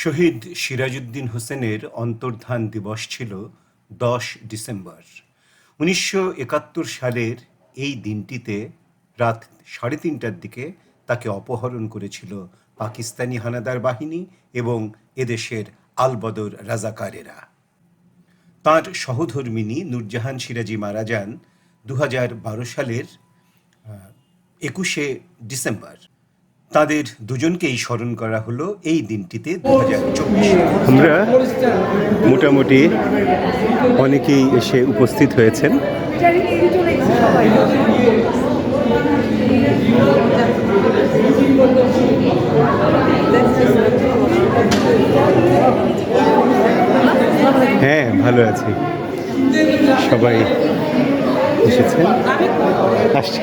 শহীদ সিরাজউদ্দিন হোসেনের অন্তর্ধান দিবস ছিল দশ ডিসেম্বর। উনিশশো একাত্তর সালের এই দিনটিতে রাত সাড়ে তিনটার দিকে তাকে অপহরণ করেছিল পাকিস্তানি হানাদার বাহিনী এবং এদেশের আলবদর রাজাকারেরা। তাঁর সহধর্মিণী নূরজাহান সিরাজি মারা যান দু সালের একুশে ডিসেম্বর। তাদের দুজনকেই স্মরণ করা হলো এই দিনটিতে দু হাজার আমরা মোটামুটি অনেকেই এসে উপস্থিত হয়েছেন। হ্যাঁ ভালো আছি। সবাই এসেছেন। আসছে।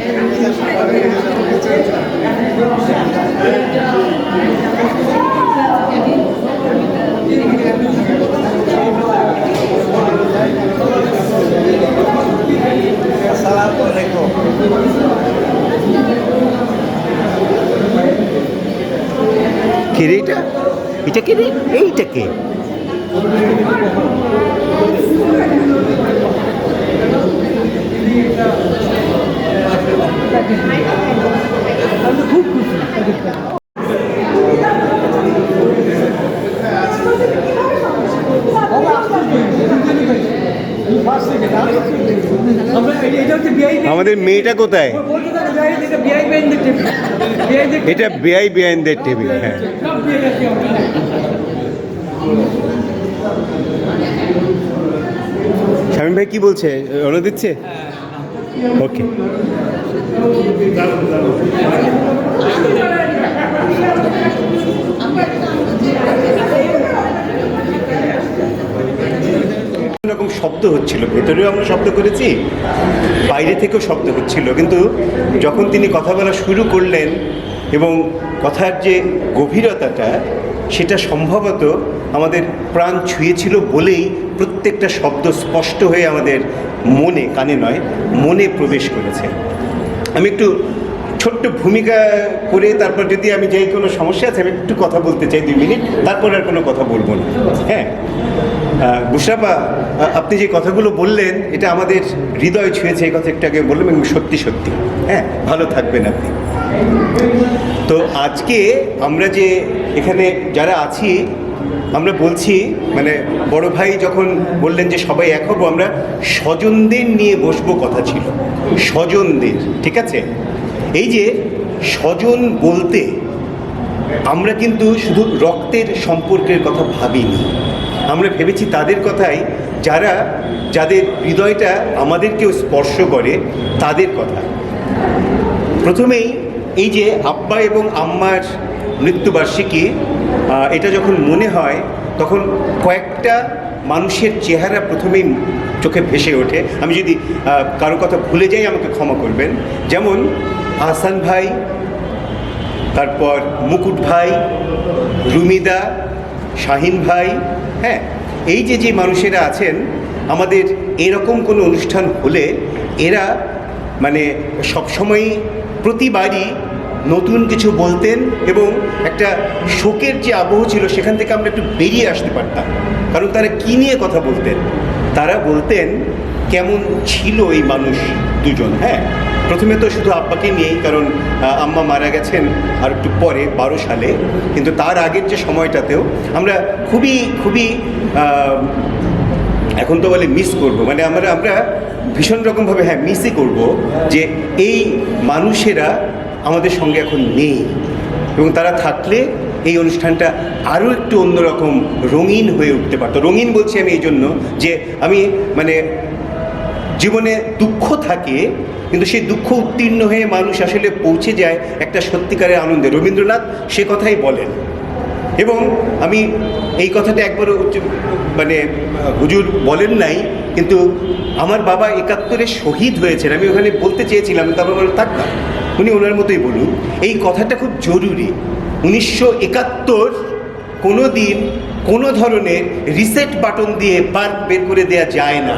কে এটা? এটা এইটা কে? আমাদের মেয়েটা কোথায়? এটা বেআই বেআইনদের টেবিল হ্যাঁ। ভাই কি বলছে? অনু দিচ্ছে? ওকে। রকম শব্দ হচ্ছিল। ভেতরেও আমরা শব্দ করেছি, বাইরে থেকেও শব্দ হচ্ছিল। কিন্তু যখন তিনি কথা বলা শুরু করলেন এবং কথার যে গভীরতাটা সেটা সম্ভবত আমাদের প্রাণ ছুঁয়েছিল বলেই প্রত্যেকটা শব্দ স্পষ্ট হয়ে আমাদের মনে, কানে নয়, মনে প্রবেশ করেছে। আমি একটু ছোট্ট ভূমিকা করে তারপর যদি আমি যাই কোনো সমস্যা আছে, আমি একটু কথা বলতে চাই দুই মিনিট, তারপর আর কোনো কথা বলব না। হ্যাঁ? বুসরাপা আপনি যে কথাগুলো বললেন, এটা আমাদের হৃদয় ছুঁয়েছে, এই কথা একটু আগে বললাম, এবং সত্যি সত্যি। হ্যাঁ? ভালো থাকবেন আপনি। তো আজকে আমরা যে এখানে যারা আছি, আমরা বলছি মানে বড় ভাই যখন বললেন যে সবাই এক হব, আমরা স্বজনদের নিয়ে বসবো কথা ছিল। স্বজনদের, ঠিক আছে? এই যে স্বজন বলতে আমরা কিন্তু শুধু রক্তের সম্পর্কের কথা ভাবিনি। আমরা ভেবেছি তাদের কথাই, যারা, যাদের হৃদয়টা আমাদেরকেও স্পর্শ করে, তাদের কথা। প্রথমেই এই যে আব্বা এবং আম্মার মৃত্যুবার্ষিকী এটা যখন মনে হয়, তখন কয়েকটা মানুষের চেহারা প্রথমেই চোখে ভেসে ওঠে। আমি যদি কারও কথা ভুলে যাই, আমাকে ক্ষমা করবেন। যেমন আহসান ভাই, তারপর মুকুট ভাই, রুমিদা, শাহিন ভাই হ্যাঁ এই যে যে মানুষেরা আছেন, আমাদের এরকম কোনো অনুষ্ঠান হলে এরা মানে সবসময়ই প্রতিবারই নতুন কিছু বলতেন এবং একটা শোকের যে আবহ ছিল, সেখান থেকে আমরা একটু বেরিয়ে আসতে পারতাম। কারণ তারা কী নিয়ে কথা বলতেন? তারা বলতেন, কেমন ছিল এই মানুষ দুজন? হ্যাঁ প্রথমে তো শুধু আব্বাকে নিয়েই, কারণ আম্মা মারা গেছেন আর একটু পরে, বারো সালে। কিন্তু তার আগের যে সময়টাতেও আমরা খুবই খুবই এখন তো বলে মিস করব। মানে আমরা আমরা ভীষণ রকমভাবে হ্যাঁ মিসই করব যে এই মানুষেরা আমাদের সঙ্গে এখন নেই। এবং তারা থাকলে এই অনুষ্ঠানটা আরও একটু অন্যরকম রঙিন হয়ে উঠতে পারতো। রঙিন বলছি আমি এই জন্য যে আমি মানে জীবনে দুঃখ থাকে, কিন্তু সেই দুঃখ উত্তীর্ণ হয়ে মানুষ আসলে পৌঁছে যায় একটা সত্যিকারের আনন্দে। রবীন্দ্রনাথ সে কথাই বলেন। এবং আমি এই কথাটা একবার মানে হুজুর বলেন নাই, কিন্তু আমার বাবা একাত্তরে শহীদ হয়েছেন। আমি ওখানে বলতে চেয়েছিলাম, তারপর বলে থাক না। উনি ওনার মতোই বলুন। এই কথাটা খুব জরুরি। উনিশশো একাত্তর কোনো দিন কোনো ধরনের রিসেট বাটন দিয়ে বার বের করে দেয়া যায় না।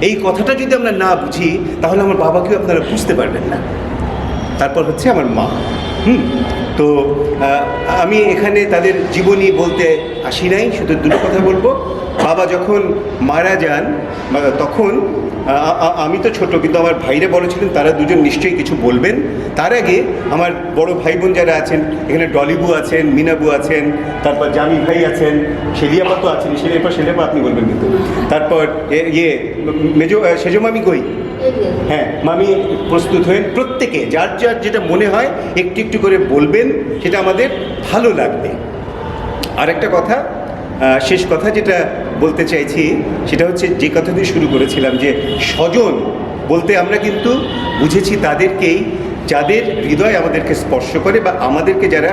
এই কথাটা যদি আমরা না বুঝি, তাহলে আমার বাবাকেও আপনারা বুঝতে পারবেন না। তারপর হচ্ছে আমার মা। হুম? তো আমি এখানে তাদের জীবনী বলতে আসি নাই, শুধু দুটো কথা বলব। বাবা যখন মারা যান তখন আমি তো ছোট, কিন্তু আমার ভাইরা বড় ছিলেন, তারা দুজন নিশ্চয়ই কিছু বলবেন। তার আগে আমার বড় ভাই বোন যারা আছেন, এখানে ডলিবু আছেন, মিনাবু আছেন, তারপর জামি ভাই আছেন শেলিয়াপা তো আছেন শেলিয়াপা শেলিয়াপা আপনি বলবেন কিন্তু। তারপর ইয়ে মেজো সেজো মামি কই? হ্যাঁ মামি প্রস্তুত হয়ে প্রত্যেকে যার যার যেটা মনে হয় একটু একটু করে বলবেন, সেটা আমাদের ভালো লাগবে। আর একটা কথা শেষ কথা যেটা বলতে চাইছি, সেটা হচ্ছে যে কথা দিয়ে শুরু করেছিলাম যে স্বজন, বলতে আমরা কিন্তু বুঝেছি তাদেরকেই যাদের হৃদয় আমাদেরকে স্পর্শ করে বা আমাদেরকে যারা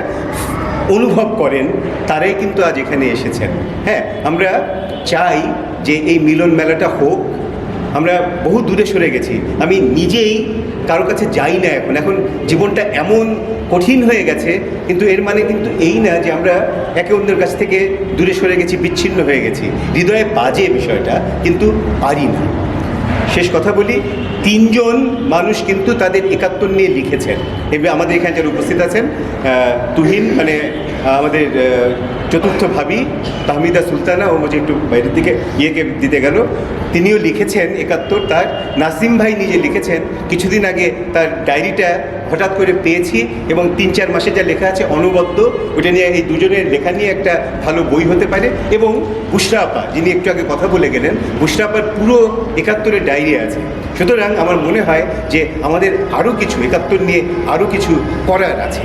অনুভব করেন, তারাই কিন্তু আজ এখানে এসেছেন। হ্যাঁ আমরা চাই যে এই মিলন মেলাটা হোক আমরা বহু দূরে সরে গেছি। আমি নিজেই কারোর কাছে যাই না এখন। এখন জীবনটা এমন কঠিন হয়ে গেছে, কিন্তু এর মানে কিন্তু এই না যে আমরা একে অন্যের কাছ থেকে দূরে সরে গেছি, বিচ্ছিন্ন হয়ে গেছি। হৃদয়ে বাজে বিষয়টা, কিন্তু পারি না। শেষ কথা বলি, তিনজন মানুষ কিন্তু তাদের একাত্তর নিয়ে লিখেছেন। এবার আমাদের এখানে যারা উপস্থিত আছেন তুহিন মানে আমাদের চতুর্থ ভাবি তাহমিদা সুলতানা, ও যে একটু বাইরের দিকে, ইয়েকে দিতে গেল, তিনিও লিখেছেন একাত্তর, তার নাসিম ভাই নিজে লিখেছেন, কিছুদিন আগে তার ডায়েরিটা হঠাৎ করে পেয়েছি এবং তিন চার মাসে যা লেখা আছে অনবদ্য ওটা নিয়ে এই দুজনের লেখা নিয়ে একটা ভালো বই হতে পারে। এবং বুশরা আপা, যিনি একটু আগে কথা বলে গেলেন বুশরা আপার পুরো একাত্তরের ডায়েরি আছে। সুতরাং আমার মনে হয় যে আমাদের আরও কিছু একাত্তর নিয়ে আরও কিছু করার আছে।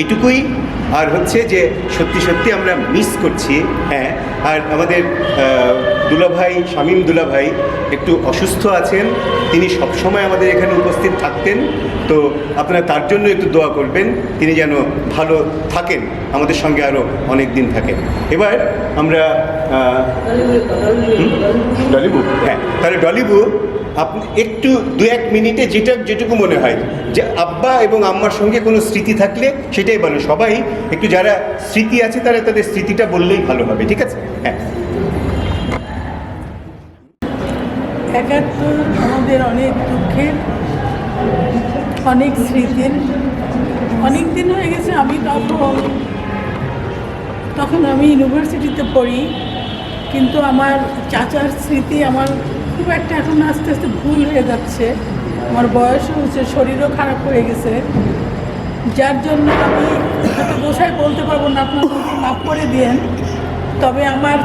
এইটুকুই আর হচ্ছে যে সত্যি সত্যি আমরা মিস করছি হ্যাঁ আর আমাদের দুলাভাই শামীম দুলাভাই একটু অসুস্থ আছেন তিনি সবসময় আমাদের এখানে উপস্থিত থাকতেন তো আপনারা তার জন্য একটু দোয়া করবেন তিনি যেন ভালো থাকেন আমাদের সঙ্গে আরও অনেক দিন থাকেন। এবার আমরা ডলিবু হ্যাঁ তাহলে ডলিবু আপনি একটু দু এক মিনিটে যেটা যেটুকু মনে হয়, যে আব্বা এবং আম্মার সঙ্গে কোনো স্মৃতি থাকলে সেটাই বলো। সবাই একটু যারা স্মৃতি আছে তারা তাদের স্মৃতিটা বললেই ভালো হবে, ঠিক আছে? হ্যাঁ। আমাদের অনেক দুঃখের, অনেক স্মৃতির। অনেক দিন হয়ে গেছে, আমি তখন তখন আমি ইউনিভার্সিটিতে পড়ি, কিন্তু আমার চাচার স্মৃতি আমার খুব একটা এখন আস্তে আস্তে ভুল হয়ে যাচ্ছে। আমার বয়স হয়েছে শরীরও খারাপ হয়ে গেছে। যার জন্য আমি হয়তো গোসাই বলতে পারব না, আপনার মাফ করে দিয়েন তবে আমার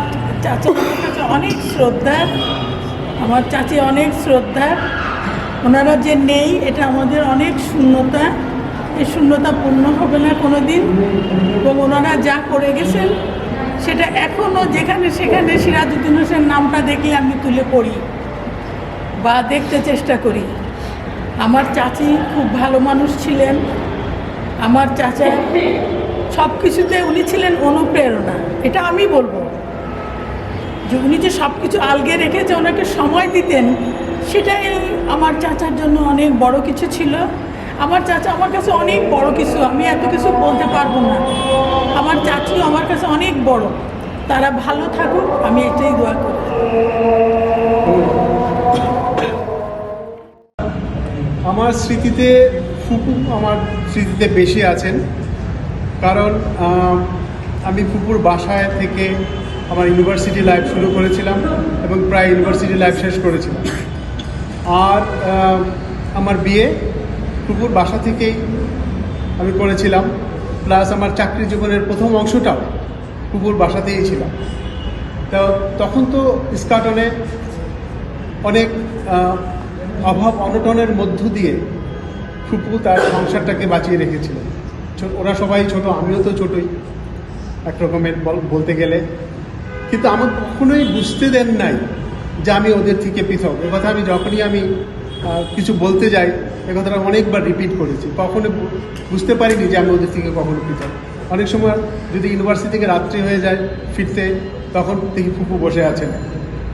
চাচা কাছে অনেক শ্রদ্ধার আমার চাচি অনেক শ্রদ্ধার ওনারা যে নেই, এটা আমাদের অনেক শূন্যতা। এই শূন্যতা পূর্ণ হবে না কোনো দিন এবং ওনারা যা করে গেছেন, সেটা এখনও যেখানে সেখানে সিরাজুদ্দিন হোসেন নামটা দেখলে আমি তুলে পড়ি। বা দেখতে চেষ্টা করি। আমার চাচি খুব ভালো মানুষ ছিলেন। আমার চাচা সব কিছুতে উনি ছিলেন অনুপ্রেরণা। এটা আমি বলব। যে উনি যে সব কিছু আলগে রেখে যে ওনাকে সময় দিতেন, সেটাই আমার চাচার জন্য অনেক বড় কিছু ছিল। আমার চাচা আমার কাছে অনেক বড় কিছু, আমি এত কিছু বলতে পারব না। আমার চাচিও আমার কাছে অনেক বড়। তারা ভালো থাকুক, আমি এটাই দোয়া করি। আমার স্মৃতিতে ফুপু আমার স্মৃতিতে বেশি আছেন। কারণ আমি ফুপুর বাসায় থেকে আমার ইউনিভার্সিটি লাইফ শুরু করেছিলাম এবং প্রায় ইউনিভার্সিটি লাইফ শেষ করেছিলাম। আর আমার বিয়ে ফুপুর বাসা থেকেই আমি করেছিলাম। প্লাস আমার চাকরি জীবনের প্রথম অংশটাও ফুপুর বাসাতেই ছিলাম তো তখন তো ইস্কাটনে অনেক অভাব অনটনের মধ্য দিয়ে ফুপু তার সংসারটাকে বাঁচিয়ে রেখেছিল। ওরা সবাই ছোট, আমিও তো ছোটই, এক রকমের বল- বলতে গেলে। কিন্তু আমার কখনোই বুঝতে দেন নাই যে আমি ওদের থেকে পৃথক। কথা আমি যখনই আমি কিছু বলতে যাই, এ কথাটা অনেকবার রিপিট করেছি। কখনো বুঝতে পারিনি যে আমি ওদের থেকে কখনো পৃথক। অনেক সময় যদি ইউনিভার্সিটি থেকে রাত্রি হয়ে যায় ফিরতে, তখন দেখি ফুপু বসে আছেন।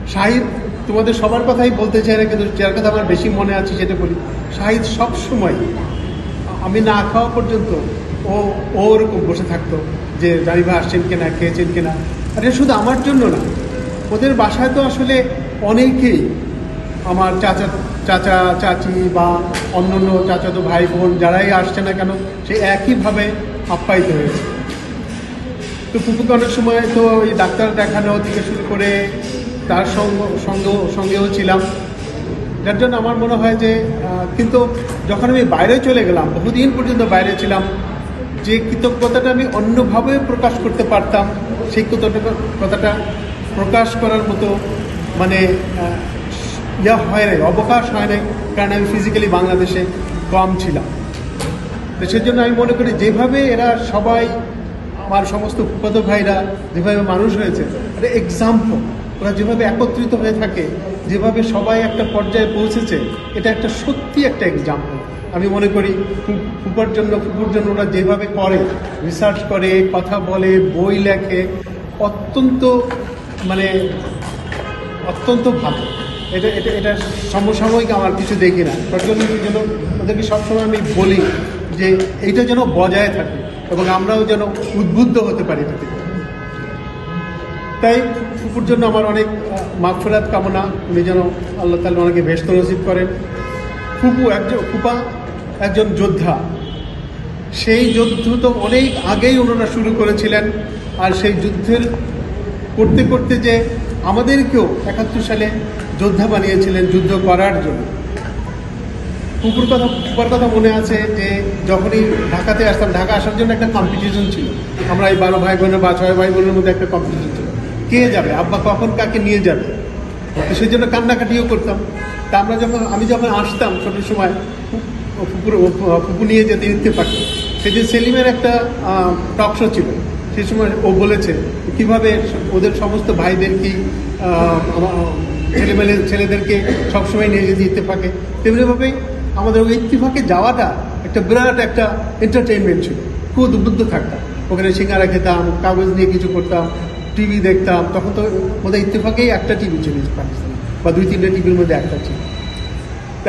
শাহিদ তোমাদের সবার কথাই বলতে চাই না, কিন্তু যার কথা আমার বেশি মনে আছে সেটা বলি। শাহিদ সব সময় আমি না খাওয়া পর্যন্ত ও ওরকম বসে থাকতো যে জানিবা আসছেন কিনা, খেয়েছেন কিনা। আর এটা শুধু আমার জন্য না, ওদের বাসায় তো আসলে অনেকেই আমার চাচা চাচা, চাচি বা অন্য অন্যান্য চাচাতো ভাই বোন যারাই আসছে না কেন, সে একইভাবে আপ্যায়িত হয়েছে। তো ফুপুকে অনেক সময় তো ওই ডাক্তার দেখানো থেকে শুরু করে তার সঙ্গ সঙ্গ, সঙ্গেও ছিলাম। যার জন্য আমার মনে হয় যে কিন্তু যখন আমি বাইরে চলে গেলাম, বহুদিন পর্যন্ত বাইরে ছিলাম, যে কৃতজ্ঞতাটা আমি অন্যভাবে প্রকাশ করতে পারতাম, সেই কৃতজ্ঞতা কথাটা প্রকাশ করার মতো মানে ইয়া হয় নাই, অবকাশ হয় নাই, কারণ আমি ফিজিক্যালি বাংলাদেশে কম ছিলাম। তো সেজন্য আমি মনে করি যেভাবে এরা সবাই, আমার সমস্ত ফুপাতো ভাইরা, যেভাবে মানুষ হয়েছে, একটা এক্সাম্পল ওরা যেভাবে একত্রিত হয়ে থাকে, যেভাবে সবাই একটা পর্যায়ে পৌঁছেছে, এটা একটা সত্যি একটা এক্সাম্পল আমি মনে করি ফুপার জন্য ফুপুর জন্য ওরা যেভাবে করে রিসার্চ করে, কথা বলে, বই লেখে, অত্যন্ত মানে অত্যন্ত ভালো। এটা এটা এটা সমসাময়িক আমার কিছু দেখি না। প্রজ্বলনের জন্য ওদেরকে সবসময় আমি বলি যে এইটা যেন বজায় থাকে এবং আমরাও যেন উদ্বুদ্ধ হতে পারি এটা থেকে তাই ফুপুর জন্য আমার অনেক মাগফেরাত কামনা। উনি যেন আল্লাহ তালা ওনাকে ব্যস্ত নসিব করেন। ফুপু একজন, ফুপা একজন যোদ্ধা। সেই যুদ্ধ তো অনেক আগেই ওনারা শুরু করেছিলেন। আর সেই যুদ্ধের করতে করতে যে আমাদেরকেও একাত্তর সালে যোদ্ধা বানিয়েছিলেন যুদ্ধ করার জন্য। কুকুর কথা কুকুর কথা মনে আছে যে যখনই ঢাকাতে আসতাম, ঢাকা আসার জন্য একটা কম্পিটিশন ছিল। আমরা এই বারো ভাই বোনের বা ছয় ভাই বোনের মধ্যে একটা কম্পিটিশন ছিল। কে যাবে? আব্বা কখন কাকে নিয়ে যাবে? সেই জন্য কান্নাকাটিও করতাম। তা আমরা যখন, আমি যখন আসতাম ছোটোর সময় পুকুর ফুপু নিয়ে যেতে দিতে পারত। সেই যে সেলিমের একটা টক শো ছিল। সেই সময় ও বলেছে, কীভাবে ওদের সমস্ত ভাইদের কি ছেলেমেলে, ছেলেদেরকে সবসময় নিয়ে যেতে ইত্তেফাকে তেমনিভাবেই আমাদের ওই ইত্তেফাকে যাওয়াটা একটা বিরাট একটা এন্টারটেনমেন্ট ছিল। খুব উদ্বুদ্ধ থাকতাম। ওখানে সিঙ্গারা খেতাম, কাগজ নিয়ে কিছু করতাম টিভি দেখতাম, তখন তো বোধহয় ইত্তেফাকেই একটা টিভি ছিল পাকিস্তানে, বা দুই তিনটে টিভির মধ্যে একটা ছিল।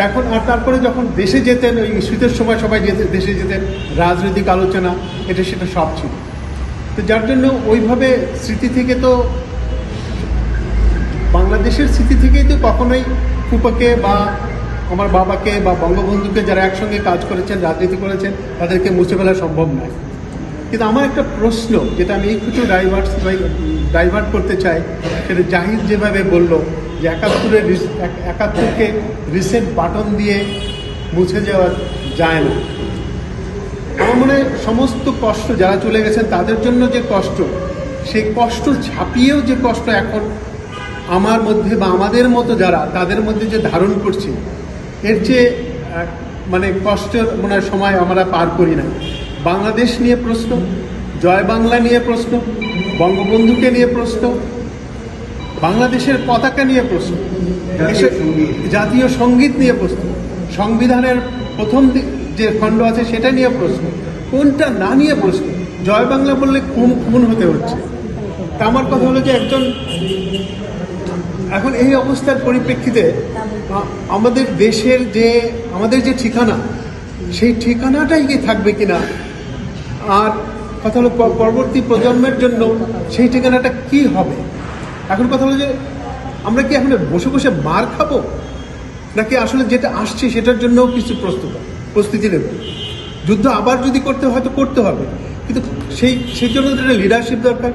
এখন আর তারপরে যখন দেশে যেতেন, ওই শীতের সময় সবাই যেতে, দেশে যেতেন, রাজনৈতিক আলোচনা, এটা সেটা সব ছিল। তো যার জন্য ওইভাবে স্মৃতি থেকে তো, বাংলাদেশের স্মৃতি থেকেই তো কখনোই ফুপাকে বা আমার বাবাকে বা বঙ্গবন্ধুকে যারা একসঙ্গে কাজ করেছেন, রাজনীতি করেছেন, তাদেরকে মুছে ফেলা সম্ভব নয়। কিন্তু আমার একটা প্রশ্ন, যেটা আমি একটু ডাইভার্ট ডাইভার্ট করতে চাই, সেটা জাহিদ যেভাবে বলল যে একাত্তরের একাত্তরকে রিসেট বাটন দিয়ে মুছে যাওয়া যায় না। আমার মনে সমস্ত কষ্ট যারা চলে গেছেন, তাদের জন্য যে কষ্ট, সেই কষ্ট ছাপিয়েও যে কষ্ট এখন আমার মধ্যে বা আমাদের মতো যারা, তাদের মধ্যে যে ধারণ করছি, এর চেয়ে মানে কষ্টের মনে সময় আমরা পার করি না। বাংলাদেশ নিয়ে প্রশ্ন জয় বাংলা নিয়ে প্রশ্ন বঙ্গবন্ধুকে নিয়ে প্রশ্ন বাংলাদেশের পতাকা নিয়ে প্রশ্ন দেশের জাতীয় সংগীত নিয়ে প্রশ্ন সংবিধানের প্রথম যে খণ্ড আছে সেটা নিয়ে প্রশ্ন কোনটা না নিয়ে প্রশ্ন জয় বাংলা বললে খুন খুন হতে হচ্ছে? তা আমার কথা হলো যে একজন এখন এই অবস্থার পরিপ্রেক্ষিতে আমাদের দেশের যে আমাদের যে ঠিকানা সেই ঠিকানাটাই কি থাকবে কিনা? আর কথা হলো পরবর্তী প্রজন্মের জন্য সেই ঠিকানাটা কি হবে? এখন কথা হলো যে আমরা কি এখন বসে বসে মার খাব? নাকি আসলে যেটা আসছে সেটার জন্যও কিছু প্রস্তুত, প্রস্তুতি নেব? যুদ্ধ আবার যদি করতে হয় তো করতে হবে। কিন্তু সেই সেই জন্য একটা লিডারশিপ দরকার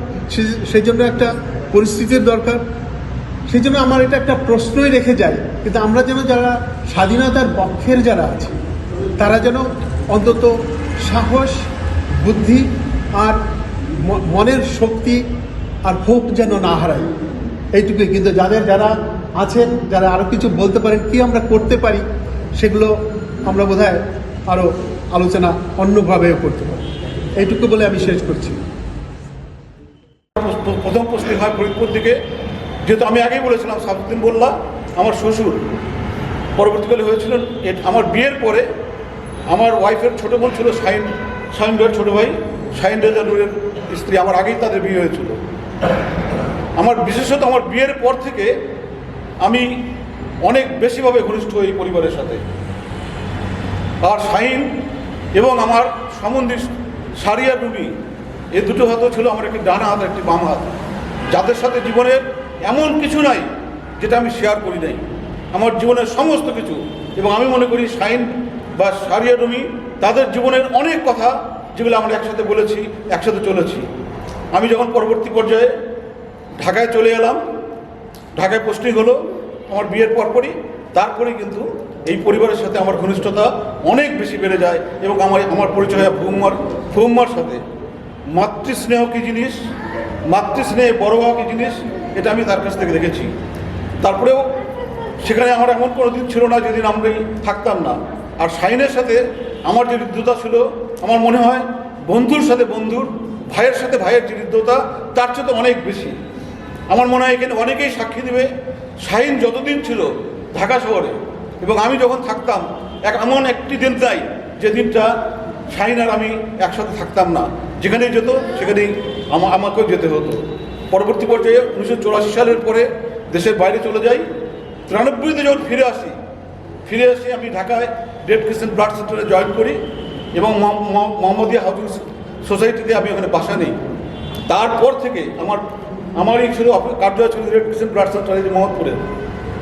সেই জন্য একটা পরিস্থিতির দরকার। সেই জন্য আমার এটা একটা প্রশ্নই রেখে যায়। কিন্তু আমরা যেন যারা স্বাধীনতার পক্ষের যারা আছে, তারা যেন অন্তত সাহস বুদ্ধি আর মনের শক্তি আর হোপ যেন না হারায়। এইটুকুই। কিন্তু যাদের যারা আছেন, যারা আরও কিছু বলতে পারেন, কি আমরা করতে পারি, সেগুলো আমরা বোধহয় আরও আলোচনা অন্যভাবেও করতে পারি। এইটুকু বলে আমি শেষ করছি। প্রশ্ন- প্রথম পোস্টিং হয় ফরিদপুর থেকে যেহেতু আমি আগেই বলেছিলাম সাবুদ্দিন বললা আমার শ্বশুর। পরবর্তীকালে হয়েছিলেন আমার বিয়ের পরে আমার ওয়াইফের ছোটো বোন ছিল সাইন সাইন ভাইয়ের ছোটো ভাই, সাইন রেজা নূরের স্ত্রী, আমার আগেই তাদের বিয়ে হয়েছিল। আমার বিশেষত আমার বিয়ের পর থেকে আমি অনেক বেশিভাবে ঘনিষ্ঠ এই পরিবারের সাথে। আর শাহিন এবং আমার সম্বন্ধী সারিয়া ডুবি এ দুটো হাতও ছিল আমার একটি ডান হাত, একটি বাম হাত। যাদের সাথে জীবনের এমন কিছু নাই, যেটা আমি শেয়ার করি নাই। আমার জীবনের সমস্ত কিছু। এবং আমি মনে করি শাইন বা সারিয়া রুমি, তাদের জীবনের অনেক কথা যেগুলো আমরা একসাথে বলেছি, একসাথে চলেছি। আমি যখন পরবর্তী পর্যায়ে ঢাকায় চলে এলাম, ঢাকায় পোস্টিং হলো আমার বিয়ের পরপরই তারপরে কিন্তু এই পরিবারের সাথে আমার ঘনিষ্ঠতা অনেক বেশি বেড়ে যায় এবং আমার আমার পরিচয় হয় ভৌমার ভৌমার সাথে। মাতৃস্নেহ কী জিনিস? মাতৃস্নেহে বড় হওয়া কী জিনিস? এটা আমি তার কাছ থেকে দেখেছি। তারপরেও সেখানে আমার এমন কোনো দিন ছিল না যেদিন আমরা থাকতাম না। আর শাইনের সাথে আমার যে হৃদ্যতা ছিল, আমার মনে হয় বন্ধুর সাথে বন্ধুর, ভাইয়ের সাথে ভাইয়ের যে হৃদ্যতা তার চেয়ে তো অনেক বেশি। আমার মনে হয় এখানে অনেকেই সাক্ষী দেবে, শাহিন যতদিন ছিল ঢাকা শহরে, এবং আমি যখন থাকতাম, এক এমন একটি দিন তাই, যে দিনটা শাহিন আর আমি একসাথে থাকতাম না। যেখানেই যেত, সেখানেই আমা আমাকেও যেতে হতো। পরবর্তী পর্যায়ে উনিশশো চুরাশি সালের পরে দেশের বাইরে চলে যাই। তিরানব্বইতে যখন ফিরে আসি ফিরে এসে আমি ঢাকায় রেড ক্রিসেন্ট ব্লাড সেন্টারে জয়েন করি এবং মহ- মহ- মোহাম্মদিয়া হাউজিং সোসাইটিতে আমি ওখানে বাসা নেই। তারপর থেকে আমার, আমারই ছিল অফি- কার্যালয় ছিল রেড ক্রিসেন্ট ব্লাড সেন্টার এই যে মোহাম্মদপুরে।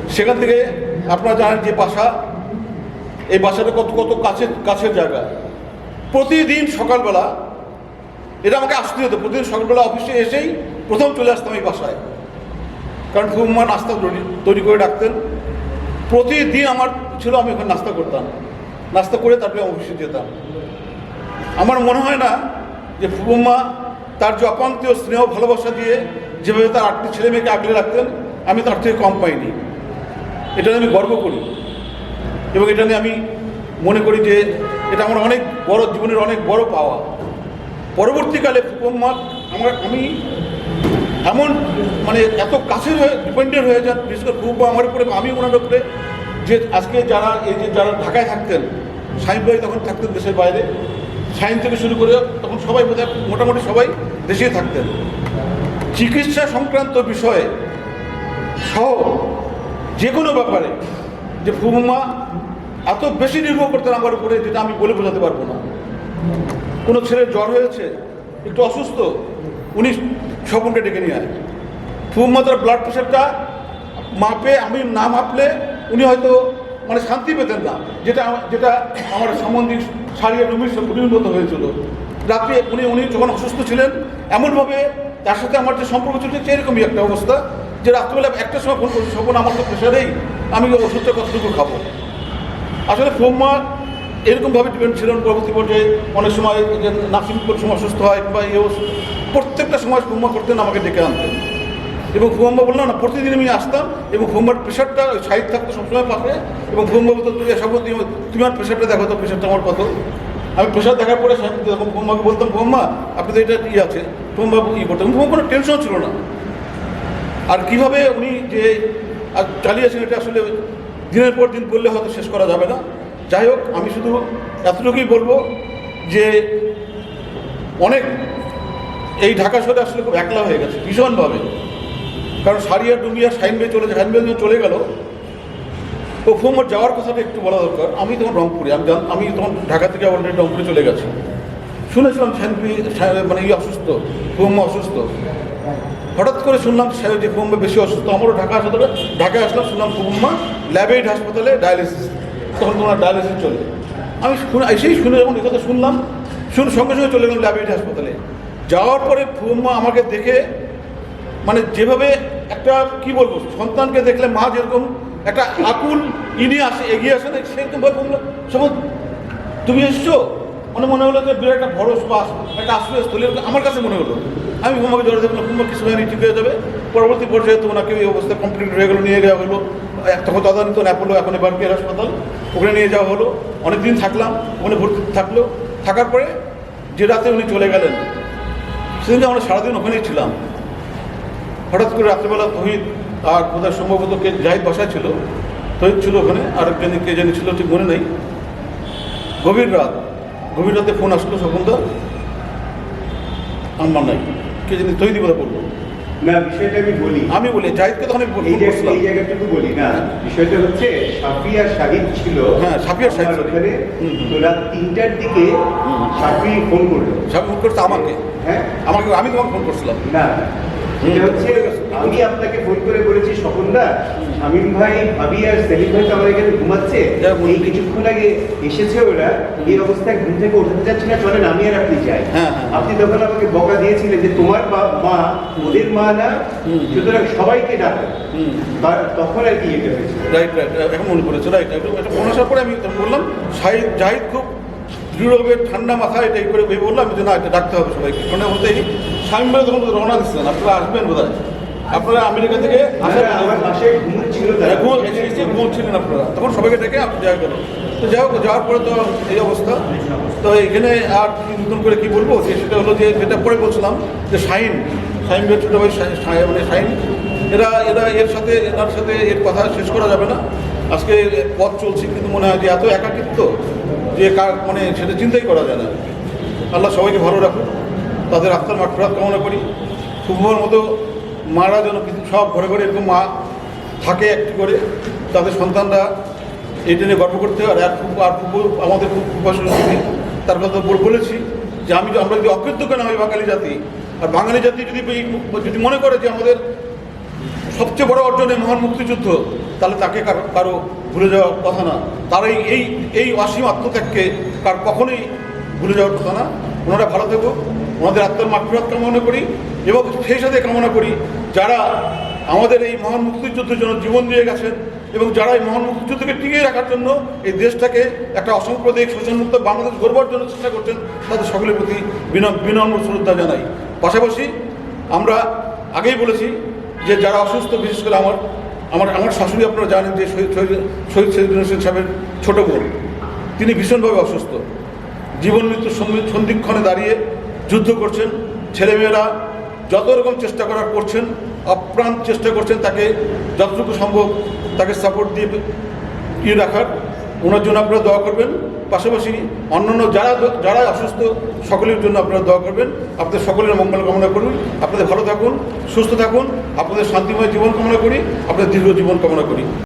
সেখান থেকে আপনারা জানেন যে বাসা, এই বাসাটা কত কত কাছের কাছের জায়গা। প্রতিদিন সকালবেলা, এটা আমাকে আসতে হতো, প্রতিদিন সকালবেলা অফিসে এসেই প্রথম চলে আসতাম এই বাসায়। কারণ ফুম্মা নাস্তা তৈরি- তৈরি করে রাখতেন। প্রতিদিন আমার ছিল, আমি ওখানে নাস্তা করতাম। নাস্তা করে তারপরে অফিসে যেতাম। আমার মনে হয় না যে ফুম্মা তার যে অপান্তীয় স্নেহ, ভালোবাসা দিয়ে যেভাবে তার আটটি ছেলে মেয়েকে আগলে রাখতেন, আমি তার থেকে কম পাইনি। এটা আমি গর্ব করি। এবং এটা নিয়ে আমি মনে করি যে এটা আমার অনেক বড়, জীবনের অনেক বড় পাওয়া। পরবর্তীকালে ফুকম্মা আমার, আমি এমন মানে এত কাছের হয়ে ডিপেন্ডেন্ট হয়ে যান, বিশেষ করে ফুকম্মা আমার উপরে, আমি ওনার উপরে যে আজকে যারা, এই যে যারা ঢাকায় থাকতেন সাইন ভাই তখন থাকতেন দেশের বাইরে। সাইন থেকে শুরু করে তখন সবাই বোধহয় মোটামুটি সবাই দেশেই থাকতেন। চিকিৎসা সংক্রান্ত বিষয়ে সহ যে কোনো ব্যাপারে যে ফুমা এত বেশি নির্ভর করতেন আমার উপরে, যেটা আমি বলে বোঝাতে পারব না। কোনো ছেলের জ্বর হয়েছে, একটু অসুস্থ, উনি স্বপনকে ডেকে নিয়ে আয়। ফুমা তার ব্লাড প্রেশারটা মাপে, আমি না মাপলে উনি হয়তো মানে শান্তি পেতেন না। যেটা যেটা আমার সামন্দিক সারিয়ে রুমির পরিণত হয়েছিল। রাত্রে উনি উনি যখন অসুস্থ ছিলেন, এমনভাবে তার সাথে আমার যে সম্পর্ক চলছে এরকমই একটা অবস্থা যে রাত্রিবেলা একটা সময় ফোন করছি, স্বপন, আমার তো প্রেশারেই আমি ওষুধটা কতটুকু খাব? আসলে ফোম্মা এরকমভাবে ডিপেন্ড ছিলেন পরবর্তী পর্যায়ে। অনেক সময় যে নার্সিং সময় অসুস্থ হয় বা এ প্রত্যেকটা সময় ফুম্মা করতেন, আমাকে ডেকে আনতেন। এবং ফুম্মা বললাম না প্রতিদিন আমি আসতাম এবং ফুম্মার প্রেশারটা সাইড থাকতো সবসময় পাশে এবং ফুম্মা বলতো, তুমি এসব তুমি আমার প্রেশারটা দেখো তো প্রেশারটা আমার কত? আমি প্রেশার দেখার পরে তখন ফুম্মাকে বলতাম ফুম্মা আপনি তো এটা ই আছে ফুম্মা ই করতাম ফুম্মা কোনো টেনশন ছিল না। আর কীভাবে উনি যে আজ চালিয়েছেন এটা আসলে দিনের পর দিন বললে হয়তো শেষ করা যাবে না। যাই হোক, আমি শুধু এতটুকুই বলব যে, অনেক, এই ঢাকা শহরে আসলে খুব একলা হয়ে গেছে, ভীষণভাবে। কারণ সারিয়া ডুমিয়া, সাইন বে চলে সাইন বে যখন চলে গেল ও ফোমর যাওয়ার কথাটা একটু বলা দরকার। আমি তখন রংপুরে, আমি আমি তখন ঢাকা থেকে অলরেডি রংপুরে চলে গেছি। শুনেছিলাম সাইন মানে ই অসুস্থ ফোম্মা অসুস্থ। হঠাৎ করে শুনলাম যে ফুম্বা বেশি অসুস্থ। আমারও ঢাকা হাসপাতালে, ঢাকায় আসলাম, শুনলাম ফুম্মা ল্যাবেড হাসপাতালে ডায়ালিসিস। তখন তোমার ডায়ালিসিস চলে আমি শুনে এসেই শুনে যখন এই কথা শুনলাম, শুনে সঙ্গে সঙ্গে চলে গেলাম ল্যাবেড হাসপাতালে। যাওয়ার পরে ফুম্মা আমাকে দেখে মানে যেভাবে একটা, কি বলব, সন্তানকে দেখলে মা যেরকম একটা আকুল ইনি আসে, এগিয়ে আসে, না সেরকমভাবে বলল সবুজ তুমি এসছো? মানে মনে হলো যে বিরাট একটা ভরস বা একটা আশ্রয়স্থলী এরকম আমার কাছে মনে হলো। আমি তোমাকে জড়ে দেখলাম কুম্ভ কিছু হয়নি ঠিক হয়ে যাবে? পরবর্তী পর্যায়ে তো ওনাকে এই অবস্থা কমপ্লিট হয়ে গেলো, নিয়ে যাওয়া হলো। তখন তদানীত অ্যাপোলো এখন এবার কেয়ার হাসপাতাল, ওখানে নিয়ে যাওয়া হলো। অনেক দিন থাকলাম, ওখানে ভর্তি থাকল। থাকার পরে যে রাতে উনি চলে গেলেন, সেদিনকে আমরা সারাদিন ওখানেই ছিলাম। হঠাৎ করে রাত্রিবেলা তহিদ আর বোধহয় সম্ভবত কে জাহিদ বাসায় ছিল তহিদ ছিল ওখানে আর একজন কে জানি ছিল ঠিক মনে নেই। গভীর রাত গভীর রাতে ফোন আসলো স্বপনদা আমার নাই কে জানি তৈরি বলে বলল। না বিষয়টা আমি বলি। আমি বলি জাহিদকে তখন আমি ফোন এই জায়গাটুকু বলি না বিষয়টা হচ্ছে সাফি আর শাহিদ ছিল হ্যাঁ, সাফি আর শাহিদ। ওখানে। তো রাত তিনটার দিকে সাফি ফোন করল। সাহেব ফোন করছে আমাকে? হ্যাঁ। আমাকে আমি তোমাকে ফোন করছিলাম। না এটা হচ্ছে আমি আপনাকে ফোন করে বলেছি স্বপনদা শামীম ভাই ভাবি আর সেলিম ভাই তো আমার এখানে ঘুমাচ্ছে। এই কিছুক্ষণ আগে এসেছে ওরা এই অবস্থায় ঘুম থেকে উঠতে যাচ্ছি না চলেন আমি আর আপনি যাই। হ্যাঁ, হ্যাঁ। আপনি তখন আমাকে বকা দিয়েছিলেন যে তোমার বা- মা ওদের মা না সুতরাং সবাইকে ডাকো। তখন আর কি এটা হয়েছে। রাইট রাইট এখন মনে পড়েছে রাইট একটা ফোন আসার পরে আমি বললাম শাহিদ জাহিদ খুব দৃঢ়ভাবে ঠান্ডা মাথায় এটা এই করে ভেবে বললাম যে না এটা ডাকতে হবে সবাইকে। ফোনে বলতেই স্বামী ভাই তখন রওনা দিচ্ছেন আপনারা আসবেন বোধ আপনারা আমেরিকা থেকে পাশে ঘুম এসে ঘুমছিলেন আপনারা। তখন সবাইকে ডেকে আপনি যাওয়া গেল তো যাই হোক যাওয়ার পরে তো এই অবস্থা। তো এখানে আর নতুন করে কি বলব? যে সেটা হলো যে যেটা পরে বলছিলাম যে শাইন শাইন ভাই ছোটো ভাই মানে শাইন এরা এরা এর সাথে এনার সাথে এর কথা শেষ করা যাবে না। আজকে পথ চলছে কিন্তু মনে হয় যে এত একাকিত্ব যে কার মানে সেটা চিন্তাই করা যায় না। আল্লাহ সবাইকে ভালো রাখুন তাদের আত্মার মাঠফেরাত কামনা করি। শুভর মতো মারা যেন সব ঘরে ঘরে এরকম মা থাকে একটি করে, তাদের সন্তানরা এটা নিয়ে গর্ব করতে হয়। আর খুব আর খুব আমাদের খুব উপাসনা তার কথা বলেছি যে আমি আমরা যদি অকৃতজ্ঞ না হই বাঙালি জাতি, আর বাঙালি জাতি যদি যদি মনে করে যে আমাদের সবচেয়ে বড় অর্জন মহান মুক্তিযুদ্ধ, তাহলে তাকে কারও কারও ভুলে যাওয়ার কথা না। তার এই এই এই অসীম আত্মত্যাগকে কার কখনোই ভুলে যাওয়ার কথা না। ওনারা ভালো থাকুক। ওনাদের আত্মার মাফিরাত কামনা করি এবং সেই সাথে কামনা করি যারা আমাদের এই মহান মুক্তিযুদ্ধের জন্য জীবন দিয়ে গেছেন এবং যারা এই মহান মুক্তিযুদ্ধকে টিকিয়ে রাখার জন্য এই দেশটাকে একটা অসাম্প্রদায়িক শোষণমুক্ত বাংলাদেশ গড়বার জন্য চেষ্টা করছেন, তাদের সকলের প্রতি বিনম- বিনম্র শ্রদ্ধা জানাই। পাশাপাশি আমরা আগেই বলেছি যে যারা অসুস্থ, বিশেষ করে আমার আমার আমার শাশুড়ি আপনারা জানেন যে শহীদ শহীদ শহীদ হোসেন সাহেবের ছোটো বোন। তিনি ভীষণভাবে অসুস্থ। জীবন মৃত্যুর সন্ধি- সন্ধিক্ষণে দাঁড়িয়ে যুদ্ধ করছেন। ছেলেমেয়েরা যত রকম চেষ্টা করার করছেন আপ্রাণ চেষ্টা করছেন, তাকে যতটুকু সম্ভব তাকে সাপোর্ট দিয়ে ইয়ে রাখার। ওনার জন্য আপনারা দোয়া করবেন। পাশাপাশি অন্যান্য যারা যারা অসুস্থ, সকলের জন্য আপনারা দোয়া করবেন। আপনাদের সকলের মঙ্গল কামনা করুন। আপনাদের ভালো থাকুন, সুস্থ থাকুন। আপনাদের শান্তিময় জীবন কামনা করি। আপনাদের দীর্ঘ জীবন কামনা করি।